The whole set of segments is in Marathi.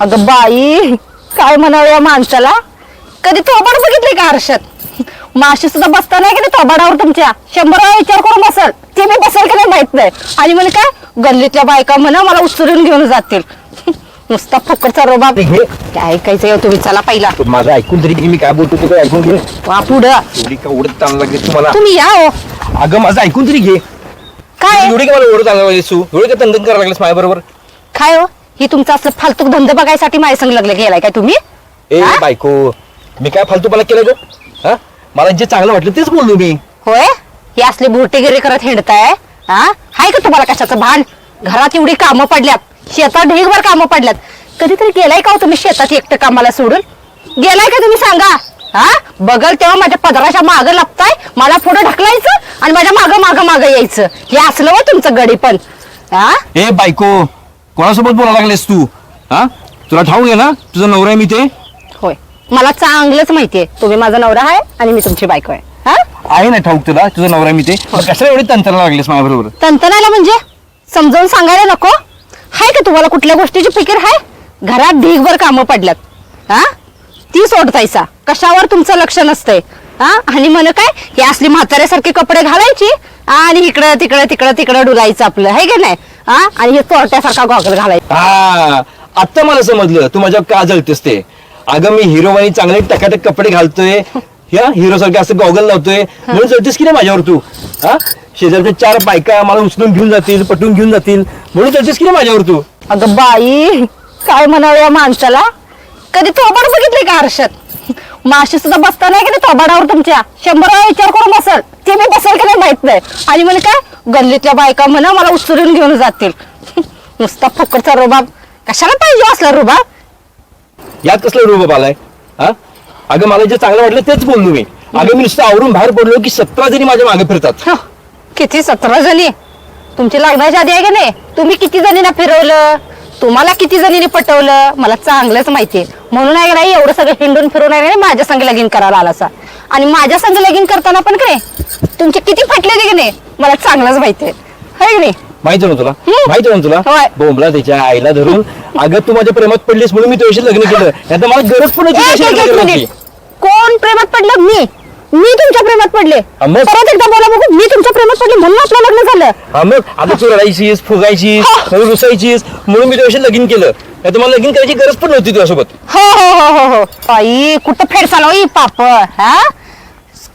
अगं बाई काय म्हणावं या माणसाला? कधी थोबाड बघितली का आरशात? माशी सुद्धा बसता नाही कधी थोबाडावर तुमच्या? शंभर वेळा विचार करून बसल. ते मी बसेल का नाही माहीत नाही. आणि म्हणे काय? गल्लीतल्या बायका म्हणा मला उचलून घेऊन जातील. नुसता फुकटचा रोबाब हे काय ऐकायचं तुम्ही चला पहिला. तू माझं ऐकून तरी घे, मी काय बोलतो ते काय ऐकून घे. वा पुढं. एवढी का ओढत चालला लागली तुम्हाला तुम्ही या हो. अगं माझं ऐकून तरी घे. काय? एवढी का मला ओढत चालला पाहिजे सू एवढी का तंदन करायला लागलीस माझ्या बरोबर काय हो? ही तुमचं असलं फालतू धंदा बघायसाठी माझ्या संग लग्न गेलाय काय तुम्ही? ए हा? बायको मी काय फालतूपणा केलं ग? हा? मला जे चांगलं वाटलं तेच बोललो मी. होय? ही असली भुरटेगिरी करत हिंडताय? हा? हाय का तुम्हाला कशाचं भान? घरात एवढी कामं पडल्यात. शेतात ढीगभर कामं पडल्यात. कधीतरी गेलाय का हो तुम्ही शेतात एकटं कामाला सोडून? गेलाय का तुम्ही सांगा? हा? बघल तेव्हा माझ्या पदराच्या मागं लपताय मला पुढे ढकलायचं आणि माझ्या मागं मागं मागं यायचं. हे असलं हो तुमचं गडी पण हा? ए बायको कोणासोबत बोलायला लागलेस तू? हा? तुला ठाऊक आहे ना? तुझा नवरा आहे मी ते? होय. मला चांगलंच माहितीये. तुम्ही माझा नवरा आहे आणि मी तुमची बायको आहे. हा? आहे ना ठाऊक तुला? तुझा नवरा आहे मी ते? मग कशाला एवढी तंत्राला लागलीस माझ्या बरोबर तंतनाला म्हणजे? समजावून सांगायला नको. हाय का तुम्हाला कुठल्या गोष्टीची फिकीर आहे घरात ढीगभर कामं पडल्यात. हा? ती सोडतायसा. कशावर तुमचं लक्ष नसतंय. हा? आणि म्हण काय? ही असली म्हाताऱ्यासारखे कपडे घालायची आणि इकडं तिकडं तिकडं तिकडं डुलायचं आपलं. आहे का नाही? हा? आणि हे चोरट्यासारखा गॉगल घालायचा. हा आता मला समजलं. तू माझ्यावर का जळतेस ते? अगं मी हिरोवानी चांगले टकाटक कपडे घालतोय. या हिरो सारखे असं गॉगल लावतोय. म्हणून जळतेस की नाही माझ्यावर तू? हा? शेजारच्या चार बायका मला उचलून घेऊन जातील पटवून घेऊन जातील. म्हणून जळतेस की नाही माझ्यावर तू? अगं बाई काय म्हणावं या माणसाला? कधी थोबाड बघितली का आरशात माशी सुद्धा बसता नाही कधी थोबाडावर तुमच्या? शंभर वेळा विचार करून बसल. ते मी बसेल का नाही माहीत नाही. आणि म्हणे काय गल्लीतल्या बायका म्हणा मला उचलून घेऊन जातील. नुसता फुकटचा रुबाब. कशाला पाहिजे असला रुबाब? यात कसलं रूप आलाय? हा? अगं मला जे चांगलं वाटलं तेच बोललो मी. अगं मी नुसतं आवरून बाहेर पडलो की सतरा जणी माझ्या मागे फिरतात. हं, किती सतरा जणी? तुमची लग्नाच्या आधी आहे का नाही? तुम्ही किती जणींना फिरवलं? तुम्हाला किती जणींनी पटवलं? मला चांगलंच माहितीये. म्हणून आहे नाही एवढं सगळं हिंडून फिरून आहे नाही माझ्या संग लगीन करायला आला असा. आणि माझ्या संग लगीन करताना पण काय तुमचे किती फटले की नाही मला चांगलंच माहितीये. आहे की नाही? माहिती ना तुला. माहिती ना तुला? होय. बोंबला त्याच्या आईला धरून. अगं तू माझ्या प्रेमात पडलीस म्हणून मी तुझ्याशी लग्न केलं. नाही मला गरज पण होती एक- तुझ्याशी एक- लग्न एक करायची. मिनिट. कोण प्रेमात पडलं? मी. मी तुमच्या प्रेमात पडले. हा, मग? परत एकदा बोला बघू मी तुमच्या प्रेमात पडले म्हणून आपलं लग्न झालं. हा मग? आता तू रडायचीस फुगायचीस हा. रुसायचीस म्हणून मी तुझ्याशी लगीन केलं. नाही मला लगीन करायची गरज पण नव्हती तुझ्यासोबत. हो हो हो हो हो. आई कुठं फेड चालव ई पाप हा?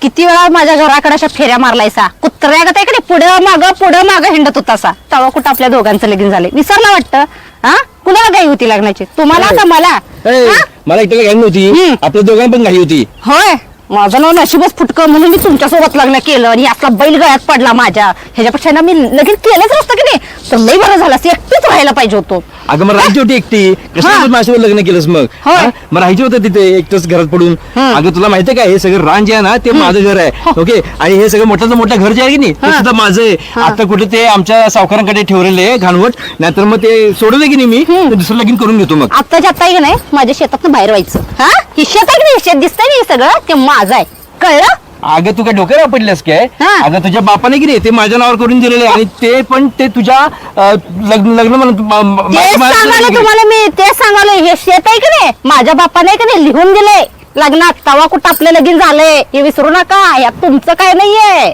किती वेळा माझ्या घराकडे अशा फेऱ्या मारलायसा? कुत्र्या का इकडे पुढं माग पुढं माग हिंडत होतासा. तेव्हा कुठं आपल्या दोघांचं लगीन झाले? विसरला वाटतं हा? कुणाला गाई होती लग्नाची? तुम्हाला का मला? ए, हा? मला एकट्याला घ्यायला नव्हती. हम्म. आपल्या दोघांना पण घाई होती. होय. माझं नाव नशीबच फुटकं म्हणून मी तुमच्यासोबत लग्न केलं आणि असला बैल गळ्यात पडला माझ्या. ह्याच्यापेक्षा ना मी लगेच केलंच नसतं की नाही? तर लई बरं झालं असं एकटीच राहायला पाहिजे होतो. अगं मग राहायची होती एकटी. हा. कशाला माझ्यासोबत लग्न केलंस मग? होय. हा? मग राहायची होतं तिथे एकटंच घरात पडून. हम्म. अगं तुला माहितीये का हे सगळं रान जे आहे ना ते माझं घर आहे. ओके? आणि हे सगळं मोठं मोठं घर जे आहे की नाही ते हा. सुद्धा माझं आहे. हा. आता कुठे ते आमच्या सावकारांकडे ठेवलेले आहे घाणवट. नाहीतर मग ते सोडलं की नाही मी हम्म. तर दुसरं लगीन करून घेतो मग. आत्ताच्या आत्ता आहे की नाही माझ्या शेतातनं बाहेर व्हायचं. हा? हे शेत आहे की नाही? शेत दिसतंय ना हे सगळं? ते माझं आहे कळलं? अगं तू काय डोक्यावर पडल्यास काय? हा. अगं तुझ्या बापाने की नाही ते माझ्या नावावर करून दिलेले आणि ते पण ते तुझ्या अं, लग्न लग्न म्हणून मा- मा- तेच मा- सांगायला तुम्हाला मी तेच सांगायला हे शेत आहे की नाही? माझ्या बापाने की नाही लिहून दिलंय लग्नात तवा कुठं आपलं लगीन झालंय? हे विसरू नका. यात तुमचं काय नाहीये.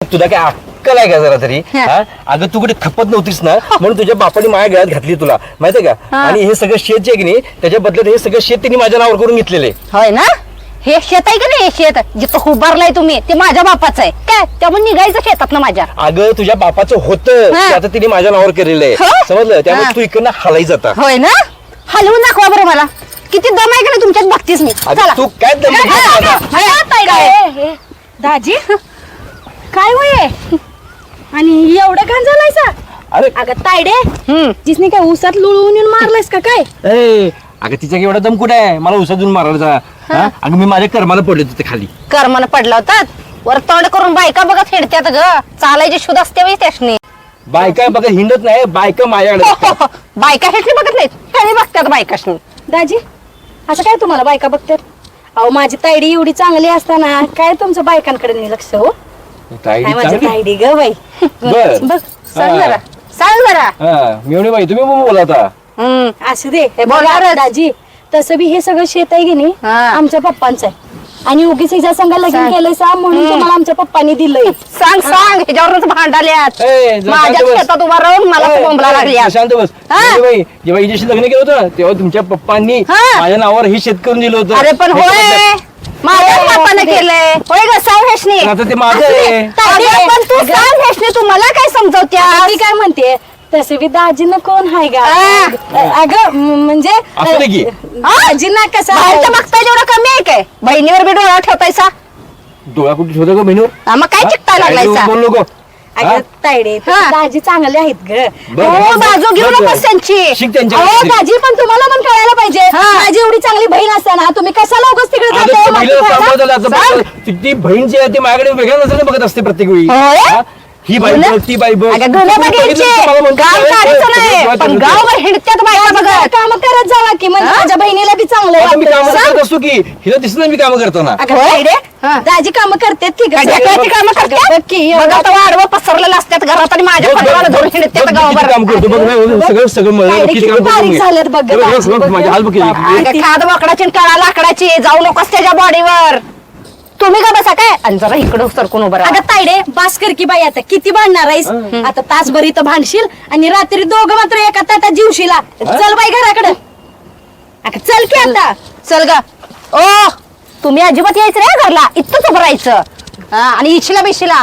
तुला काय अक्कल आहे का जरा तरी? हा. हा? अगं तू कुठे खपत नव्हतीस ना? म्हणून तुझ्या बापाने माझ्या गळ्यात घातली तुला. माहितीये का? हा. आणि हे सगळं शेत जे आहे की नाही त्याच्या बदल्यात हे सगळं शेत त्यांनी माझ्या नावावर करून घेतलेले होय ना? हे शेत आहे की नाही हे शेत? जिथं उभारलाय तुम्ही ते माझ्या बापाचं आहे. काय? त्यामुळे निघायचं शेतात ना माझ्या. अगं तुझ्या बापाचं होतं. हा. ते आता तिने माझ्या नावावर केलेलं आहे. हो? समजलं? त्यामुळे हा. तू इकडनं हलाई जाता होय ना? हलवून दाखवा बरं मला. किती दम आहे का नाही तुमच्यात बघतीस मी? अगं, चला. तू काय दम हा, हा? हा, हा? दाजी काय वय आणि एवढं घाण झालायसा अरे. अगं तायडे. हम्म. जिसने काय ऊसात लुळवून येऊन मारलायस का काय? ए, अगं तिच्या एवढा दम कुठे आहे? मला उसाजून मारायचा हा? अगं मी माझ्या कर्माला पडले तिथे खाली. कर्मानं पडला होतात वर तोंड करून बायका बघत हिंडत्यात ग. चालायची शुद्ध असते बाई त्याशनी बायका बघा हिंडत नाही बायका माझ्याकडे असतात. बायका हेटली बघत नाहीत. त्याने बघतात बायकाशनी दाजी असं काय तुम्हाला बायका बघतात? अहो माझी तायडी एवढी चांगली असताना काय तुमचं बायकांकडे नाही लक्ष हो? ताईडी काय माझी चांगली. तायडी ग बाई? बर. बघ सांग हा. जरा. सांग जरा हा मेवणी बाई तुम्ही पण बोला आता हम्म असू दे हे बोला बघा. दाजी तसं बी हे सगळं शेत आहे की नाही हा. आमच्या पप्पांचं आहे आणि उगीच हिच्या संग लगीन सांग. केलंय सा म्हणून. तुम्हाला आमच्या पप्पांनी दिलंय सांग सांग ह्याच्यावरूनच भांडाल्यात ए, जरा माझ्या शांत बस. शेतात उभा राहून मला ए, बोंबला ए, लागल्या शांत बस हा? मेवणी बाई जेव्हा हिच्याशी लग्न केलं होतं ना तेव्हा तुमच्या पप्पांनी हा. माझ्या नावावर ही शेत करून दिलं होतं अरे पण हे होय? माझ्या होय, बापानं असू दे. केलंय होय ग सांग हेशनी आता ते माझं. आहे. पण तू सांग हेशनी तू मला काय समजवत्या बी दाजीनं कोण हाय गा. अगं म्हणजे असू की. दाजींना कसं जेवढं कमी आहे काय बहिणीवर बी डोळा ठेवतायसा डोळा कुठे ठेवतो का हा, मग काय चिकटाय लागलायसा? अगं तायडे हा. दाजी चांगले आहेत ग बरं, हो बरं, बाजू घेऊ बरं. नकोस त्यांची शिक त्यांच्या अहो गोष्टी. दाजी पण तुम्हाला पण कळायला पाहिजे हा. माझी एवढी चांगली बहीण असताना तुम्ही कशाला उगाच तिकडे जाताय ती माती महिला खायला? सांभाळ झालं आता सांग. बघ, ती- ती बहीण जी आहे ती माझ्याकडे वेगळ्या नजरेने बघत असते प्रत्येक वेळी होय? हा? ही बाई बघ ती बाई बघ अगं तू बघायचे गाव "ए, ए, काढायचं सगळं नाही पण ठरवते." गाव हिंडत्यात बायका बघत काम करत जावा की म्हणजे हा? माझ्या बहिणीला बी चांगलं आता मी. कामं सांग. करत असतो की हिला दिसत नाही मी कामं करताना अगं होय? तायडे, हा. दाजी काम करतात की ग काय ढेकळाची कामं अगं, करतात बघ की, एवढं- वाढवं पसरलेलं असतात घरात आणि माझ्या बघ, बघ, पत्राला धरून हिंडत्यात गावभर काम करतो बघ बघ, सगळं सगळं मला तायडे किती किती काम करतो बारीक मी. झालेत बघ, बघ, दाजी, बघ, बघ, बघ. माझी हाल बघ किती. अगं, खाद वाकडाची आणि काळा लाकडाची जाऊ नकोस त्याच्या बॉडीवर तुम्ही का बसा काय? आणि जरा इकडं सरकून उभं राहा. अगं तायडे बास कर की बाई आता. किती भांडणार आहेस? आता तासभर इथं भांडशील आणि रात्री दोघं मात्र एका ताटात जीवशीला. चल बाई घराकडं. अगं चल की आता. चल ग. ओ तुम्ही अजिबात यायचं रे घरला. इथंच उभं राहायचं. हा, आणि इच्छिला बिशीला